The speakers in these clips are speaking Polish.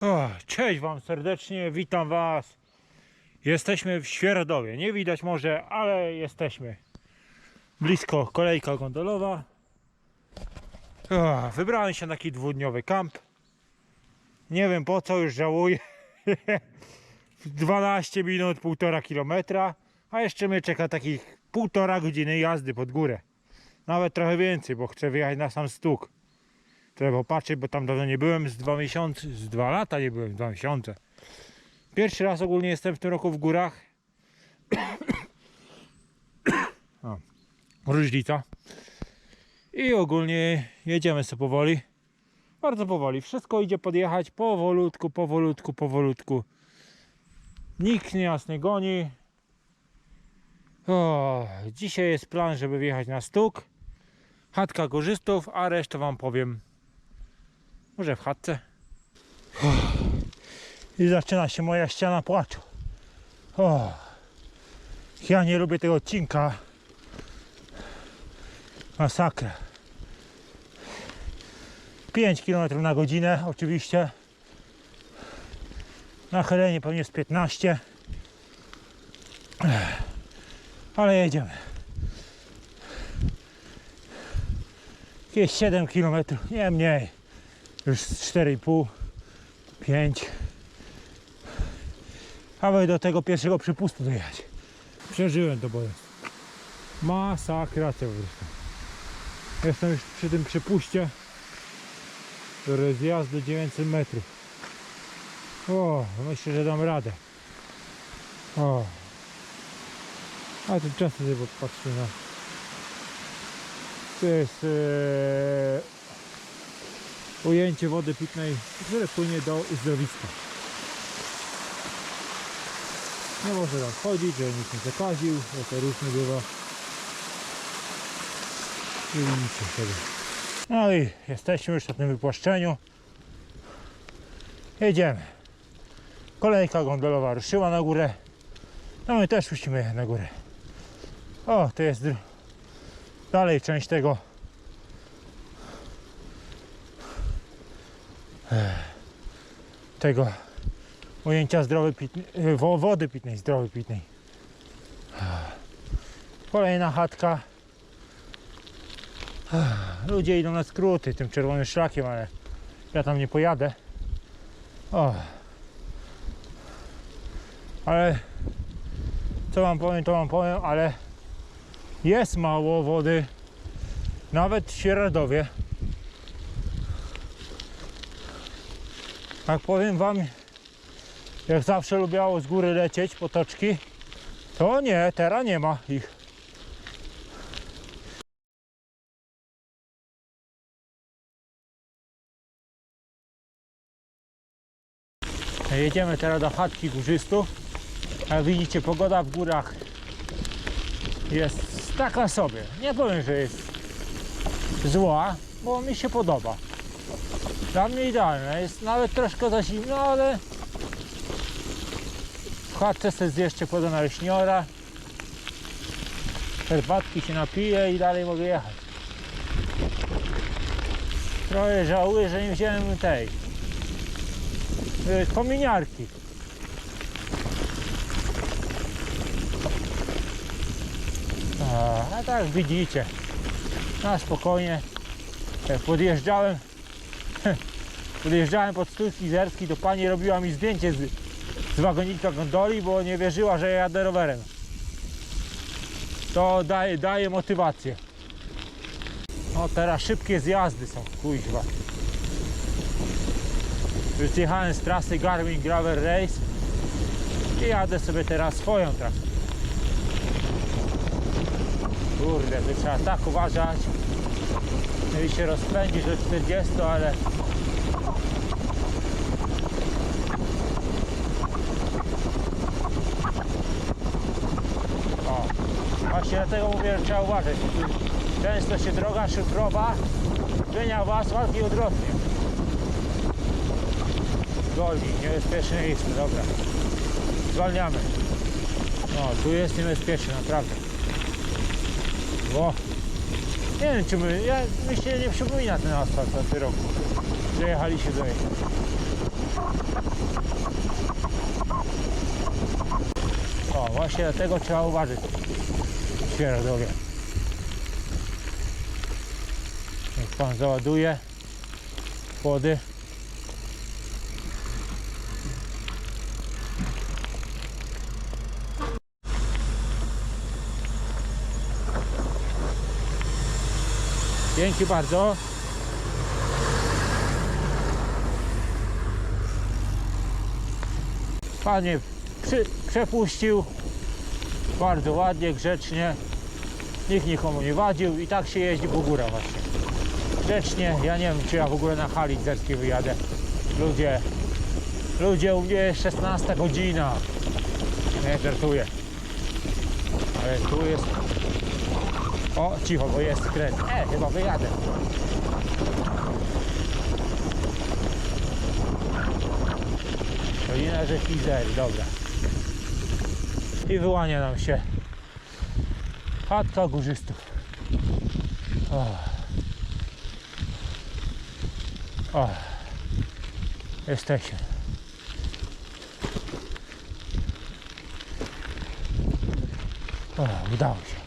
O, cześć Wam serdecznie, witam Was. Jesteśmy w Świeradowie. Nie widać może, ale jesteśmy. Blisko kolejka gondolowa. O, wybrałem się na taki dwudniowy kamp. Nie wiem po co, już żałuję. 12 minut, 1,5 kilometra. A jeszcze mnie czeka takich półtora godziny jazdy pod górę. Nawet trochę więcej, bo chcę wyjechać na sam stuk. Trzeba popatrzeć, bo tam dawno nie byłem, z dwa miesiące, z dwa lata nie byłem, dwa miesiące. Pierwszy raz ogólnie jestem w tym roku w górach. o, różnica. I ogólnie jedziemy sobie powoli. Bardzo powoli. Wszystko idzie podjechać powolutku, powolutku, powolutku. Nikt nas nie goni. O, dzisiaj jest plan, żeby wjechać na stuk. Chatka górzystów, a resztę wam powiem może w chatce. I zaczyna się moja ściana płaczu. Ja nie lubię tego odcinka. Masakra. 5 km na godzinę oczywiście. Nachylenie pewnie z 15. Ech, Ale jedziemy. Jakieś 7 km, nie mniej już z 4,5, 5. Aby do tego pierwszego przypustu dojechać. Przeżyłem to, bo jest masakracja po prostu. Jestem już przy tym przypuście, który jest jazdy 900 metrów. O, myślę, że dam radę. O. A tymczasem sobie popatrzcie na... To jest... Ee ujęcie wody pitnej, które płynie do uzdrowiska. Nie może tam wchodzić, że nikt nie zakaził, bo to różnie bywa. I widzicie sobie. No i jesteśmy już na tym wypłaszczeniu. Jedziemy. Kolejka gondolowa ruszyła na górę. No my też musimy na górę. O, to jest dalej część tego tego ujęcia zdrowej pitnej, wo- wody pitnej, zdrowej pitnej. Kolejna chatka. Ludzie idą na skróty tym czerwonym szlakiem, ale ja tam nie pojadę. O. Ale co wam powiem, to wam powiem, ale jest mało wody. Nawet w Świeradowie. Tak powiem wam, jak zawsze lubiało z góry lecieć potoczki, to nie, teraz nie ma ich. Jedziemy teraz do chatki górzystów. Jak widzicie, pogoda w górach jest taka sobie. Nie powiem, że jest zła, bo mi się podoba. Dla mnie idealne. Jest nawet troszkę za zimno, ale w chatce sobie zjeżdżę kładę na leśniora. Herbatki się napiję i dalej mogę jechać. Trochę żałuję, że nie wziąłem tej y, kominiarki. A, a tak widzicie, na spokojnie. Jak podjeżdżałem Podjeżdżałem pod stół frizerski, to pani robiła mi zdjęcie z, z wagonika gondoli, bo nie wierzyła, że ja jadę rowerem. To daje, daje motywację. No teraz szybkie zjazdy są, kuźwa. Już zjechałem z trasy Garmin Gravel Race i jadę sobie teraz swoją trasę. Kurde, to trzeba tak uważać. Się rozpędzisz do 40, ale O, właśnie dlatego mówię, że trzeba uważać. Często się droga szyfrowa zmienia w asfalt i odwrotnie. Golnik, niebezpieczne miejsce, dobra. Zwalniamy. No, tu jest niebezpiecznie, naprawdę. O, nie wiem czy my, ja, mi się nie przypomina ten asfalt na tym roku, że jechaliśmy do niej. O, właśnie dlatego trzeba uważać. Świeradowie. Niech pan załaduje wody. Dzięki bardzo. Panie przy, przepuścił bardzo ładnie, grzecznie. Nikt nikomu nie wadził i tak się jeździ po górach właśnie. Grzecznie, ja nie wiem czy ja w ogóle na hali zerskiej wyjadę. Ludzie, ludzie u mnie jest 16 godzina. Nie żartuję. Ale tu jest... O, cicho, bo jest skręt. E, chyba wyjadę. Dolina rzeki Izery, dobra. I wyłania nam się chatka górzystów. O. O. Jesteśmy. O, udało się.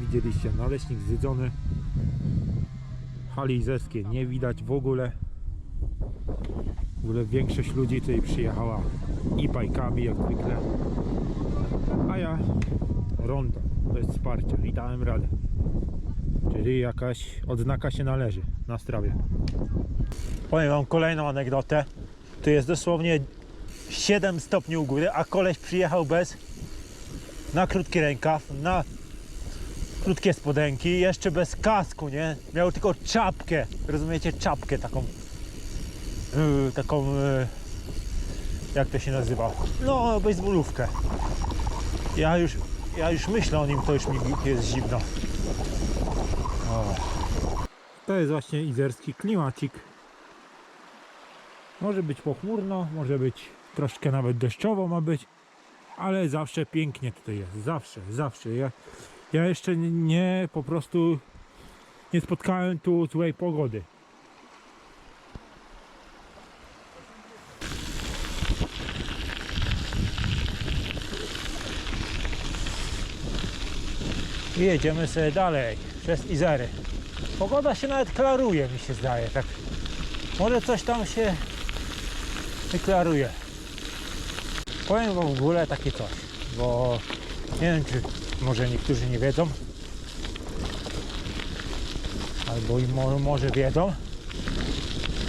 Widzieliście, naleśnik zjedzony. Hali izewskiej nie widać w ogóle. Ogóle większość ludzi tutaj przyjechała i bajkami jak zwykle. A ja rondo, bez wsparcia i dałem radę. Czyli jakaś odznaka się należy na strawie. Powiem wam kolejną anegdotę. Tu jest dosłownie 7 stopni u góry, a koleś przyjechał bez na krótki rękaw, na krótkie spodenki, jeszcze bez kasku, nie? Miał tylko czapkę, rozumiecie? Czapkę taką, taką, yy, jak to się nazywa? No, baseballówkę. Ja już, ja już myślę o nim, to już mi jest zimno. O. To jest właśnie izerski klimacik. Może być pochmurno, może być troszkę nawet deszczowo ma być, ale zawsze pięknie tutaj jest, zawsze, zawsze. Ja, ja jeszcze nie, po prostu nie spotkałem tu złej pogody. I jedziemy sobie dalej przez Izery. Pogoda się nawet klaruje, mi się zdaje. Tak. Może coś tam się wyklaruje. Powiem wam w ogóle takie coś, bo nie wiem, czy może niektórzy nie wiedzą, albo i mo- może wiedzą,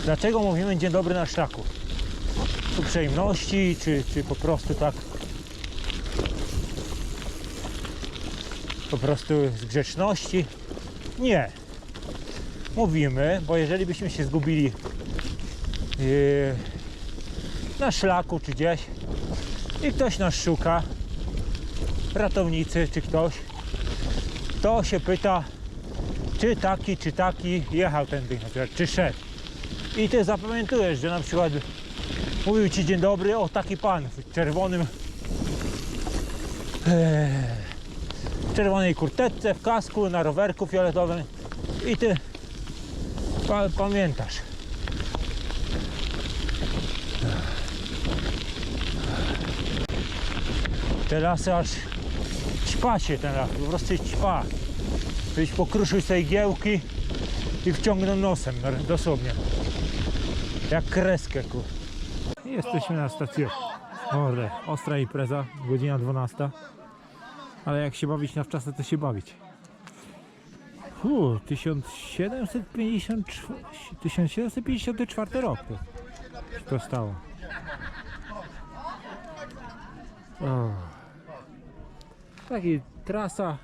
dlaczego mówimy dzień dobry na szlaku. Z uprzejmości, czy, czy po prostu tak po prostu z grzeczności. Nie. Mówimy, bo jeżeli byśmy się zgubili yy, na szlaku czy gdzieś i ktoś nas szuka, ratownicy czy ktoś, to się pyta, czy taki, czy taki jechał tędy, na przykład, czy szedł. I ty zapamiętujesz, że na przykład mówił ci dzień dobry, o taki pan w czerwonym eee, czerwonej kurteczce, w kasku, na rowerku fioletowym i ty pa, pamiętasz. Te lasy aż ćpa się ten las, po prostu ćpa. Byś pokruszył sobie giełki i wciągnął nosem, no, dosłownie. Jak kreskę, kur. Jesteśmy na stacji. Orde, ostra impreza, godzina 12. Ale jak się bawić na wczasy, to się bawić. Fu, 1754, 1754 rok to, to stało. O. Taki trasa,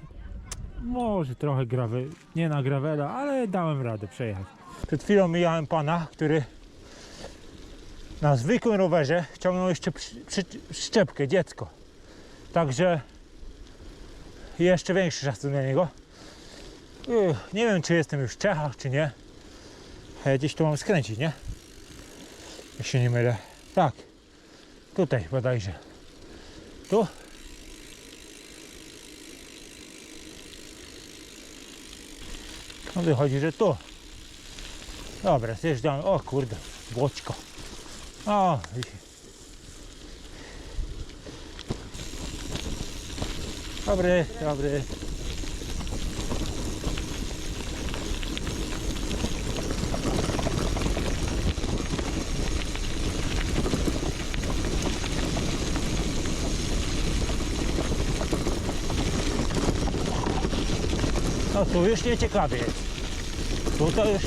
może trochę gravel, nie na gravela, ale dałem radę przejechać. Przed chwilą mijałem pana, który na zwykłym rowerze ciągnął jeszcze przy, przy, dziecko. Także jeszcze większy szacun dla niego. Uff, Nie wiem, czy jestem już w Czechach, czy nie. Ale gdzieś tu mam skręcić, nie? Jak się nie mylę. Tak. Tutaj bodajże. Tu? No wychodzi, że tu. Dobra, zjeżdżamy. O kurde, błoczko. O, Dobry, dobry. No tu już nie ciekawie jest. Tu to już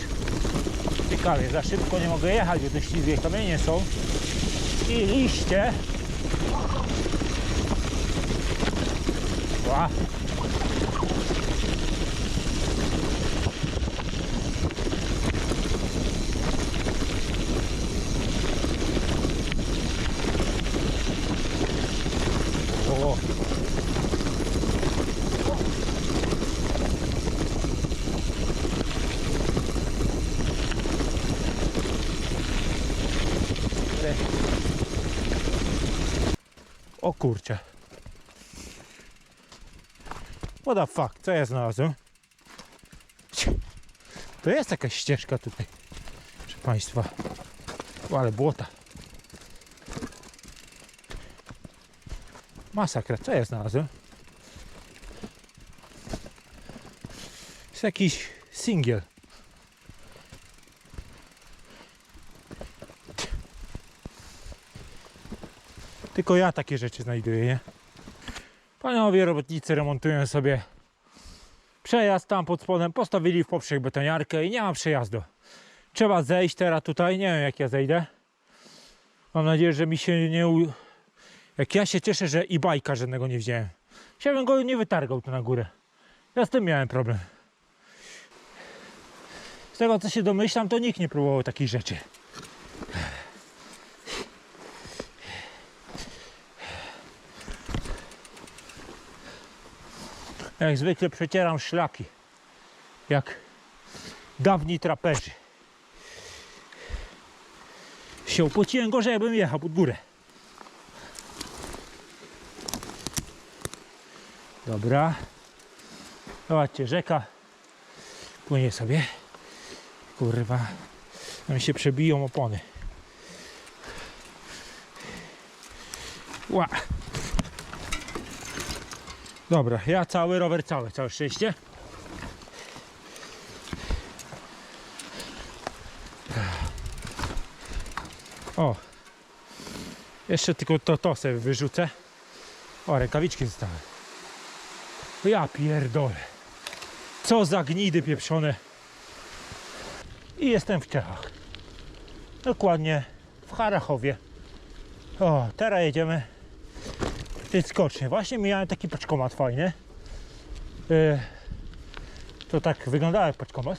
ciekawie. Za szybko nie mogę jechać, bo tu ślizgie kamienie są. I liście. Ła. O. O kurczę. What the fuck, co ja znalazłem? To jest jakaś ścieżka tutaj. Proszę Państwa. O, ale błota. Masakra, co ja znalazłem? Jest jakiś singiel. Tylko ja takie rzeczy znajduję, nie? Panowie robotnicy remontują sobie przejazd tam pod spodem, postawili w poprzek betoniarkę i nie ma przejazdu. Trzeba zejść teraz tutaj, nie wiem jak ja zejdę. Mam nadzieję, że mi się nie u... Jak ja się cieszę, że i bajka żadnego nie wziąłem. Ja bym go nie wytargał tu na górę. Ja z tym miałem problem. Z tego co się domyślam, to nikt nie próbował takich rzeczy. Jak zwykle przecieram szlaki. Jak dawni traperzy. Się opłaciłem gorzej, jakbym jechał pod górę. Dobra. Zobaczcie, rzeka płynie sobie. Kurwa. Tam się przebiją opony. Ła. Dobra, ja cały rower cały, całe szczęście. O. Jeszcze tylko to, to sobie wyrzucę. O, rękawiczki zostały. Ja pierdolę. Co za gnidy pieprzone. I jestem w Czechach. Dokładnie w Harachowie. O, teraz jedziemy tej skocznie. Właśnie miałem taki paczkomat fajny. Yy, to tak wyglądało jak paczkomat,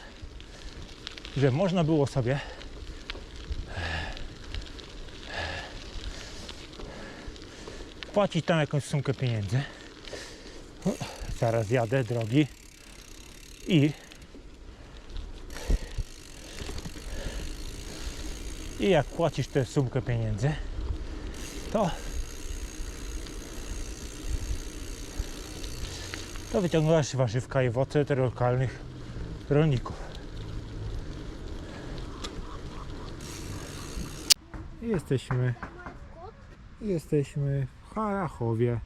że można było sobie płacić tam jakąś sumkę pieniędzy. Zaraz jadę drogi i i jak płacisz tę sumkę pieniędzy, to to wyciągasz warzywka i owoce tych lokalnych rolników. Jesteśmy jesteśmy w Harachowie.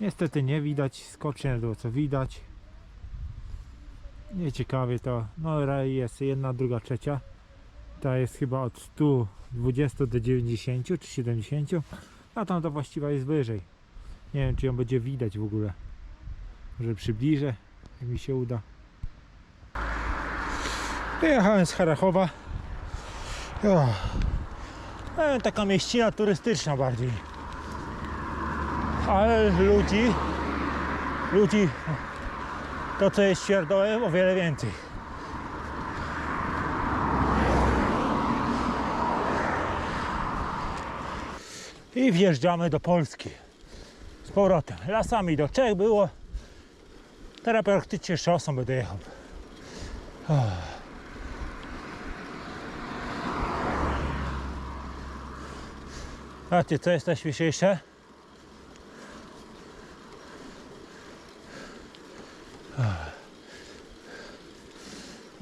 Niestety nie widać skocznie do co widać. Nieciekawie to. No jest jedna, druga, trzecia. Ta jest chyba od 120 do 90 czy 70. A tam to właściwie jest wyżej. Nie wiem czy ją będzie widać w ogóle. Może przybliżę, jak mi się uda. Wyjechałem z Harachowa. O. E, taka mieścina turystyczna bardziej. Ale ludzi, ludzi, to co jest świerdołem, o wiele więcej. I wjeżdżamy do Polski. z powrotem. Lasami do Czech było. Teraz praktycznie szosą będę jechał. A ty co jest najśmieszniejsze?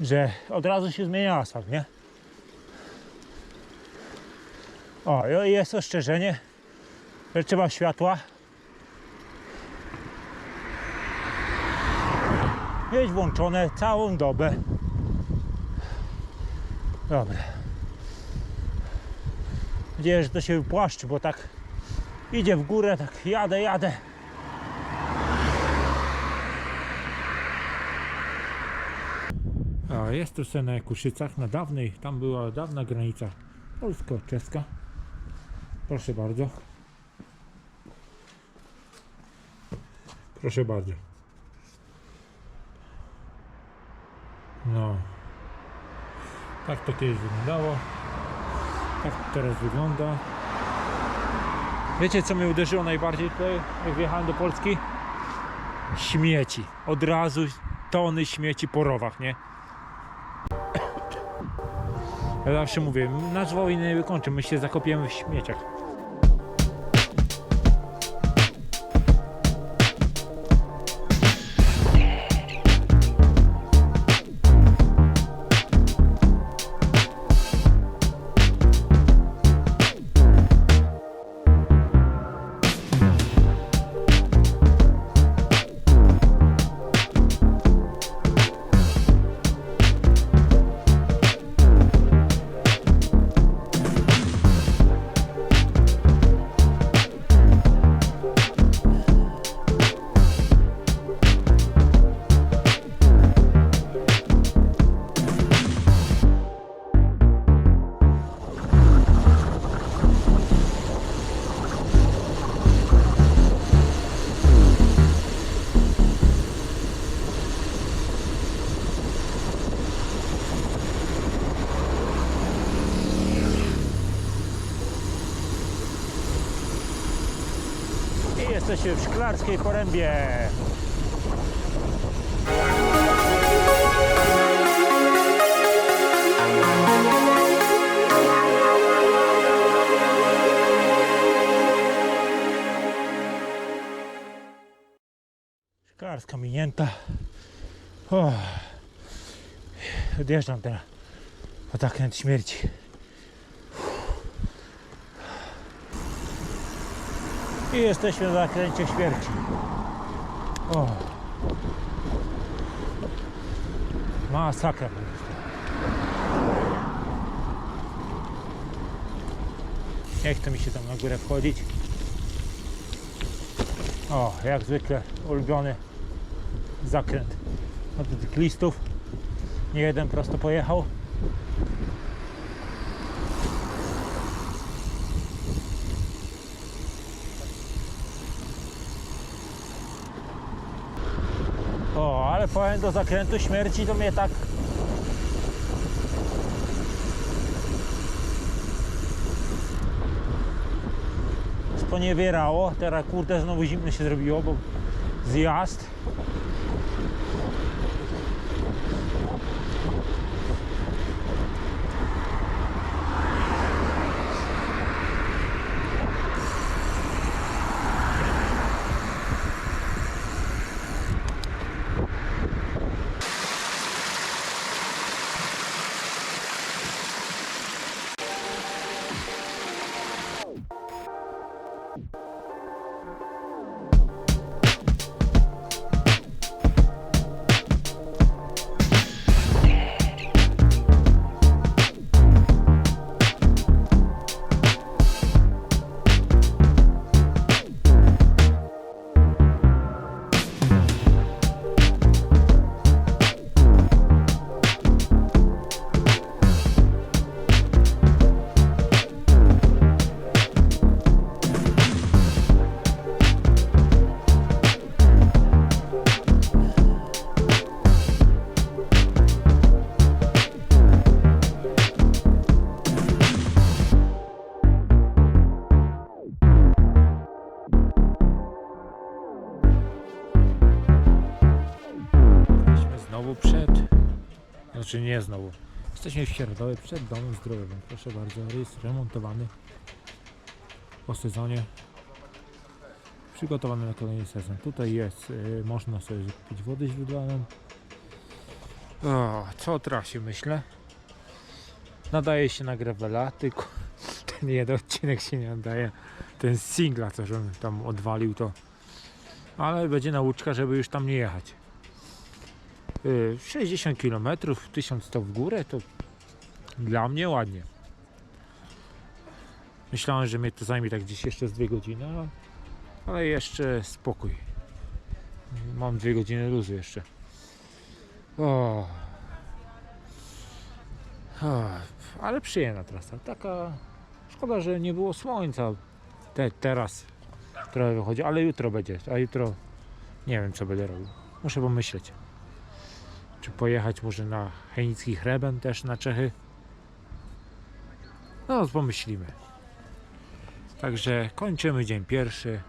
Że od razu się zmienia asfalt, nie? O, i jest ostrzeżenie, że trzeba światła. Mieć włączone całą dobę. Dobra. Nadzieję, że to się wypłaszczy, bo tak idzie w górę, tak jadę, jadę. A jest to na Kuszycach, na dawnej, tam była dawna granica polsko-czeska. Proszę bardzo. Proszę bardzo. No. Tak to kiedyś wyglądało. Tak teraz wygląda. Wiecie co mnie uderzyło najbardziej tutaj, jak wjechałem do Polski? Śmieci. Od razu tony śmieci po rowach, nie? Ja zawsze mówię, nasz wojny nie wykończy, my się zakopiemy w śmieciach. W Szklarskiej Porębie. Szklarska minięta. O. Odjeżdżam teraz. Po zakręt śmierci. I jesteśmy w zakręcie śmierci. O. Masakra. po prostu. Nie chce mi się tam na górę wchodzić. O, jak zwykle ulubiony zakręt motocyklistów. Nie jeden prosto pojechał. O, ale powiem do zakrętu śmierci to mnie tak sponiewierało. Teraz kurde znowu zimno się zrobiło, bo zjazd. Czy nie znowu. Jesteśmy w Sierdowie przed domem zdrowym. Proszę bardzo, rys remontowany po sezonie. Przygotowany na kolejny sezon. Tutaj jest, y, można sobie kupić wodę źródlaną. O, co o trasie myślę? Nadaje się na gravela, tylko ten jeden odcinek się nie nadaje. Ten singla, co że on tam odwalił to. Ale będzie nauczka, żeby już tam nie jechać. Y, 60 km, 1100 w górę to dla mnie ładnie. Myślałem, że mnie to zajmie tak gdzieś jeszcze z 2 godziny, ale- ale jeszcze spokój. Mam 2 godziny luzu jeszcze. O. O, ale przyjemna trasa. Taka szkoda, że nie było słońca te, teraz trochę wychodzi, ale jutro będzie. A jutro nie wiem co będę robił. Muszę pomyśleć. Czy pojechać może na Henicki Hreben też na Czechy? No pomyślimy. Także kończymy dzień pierwszy.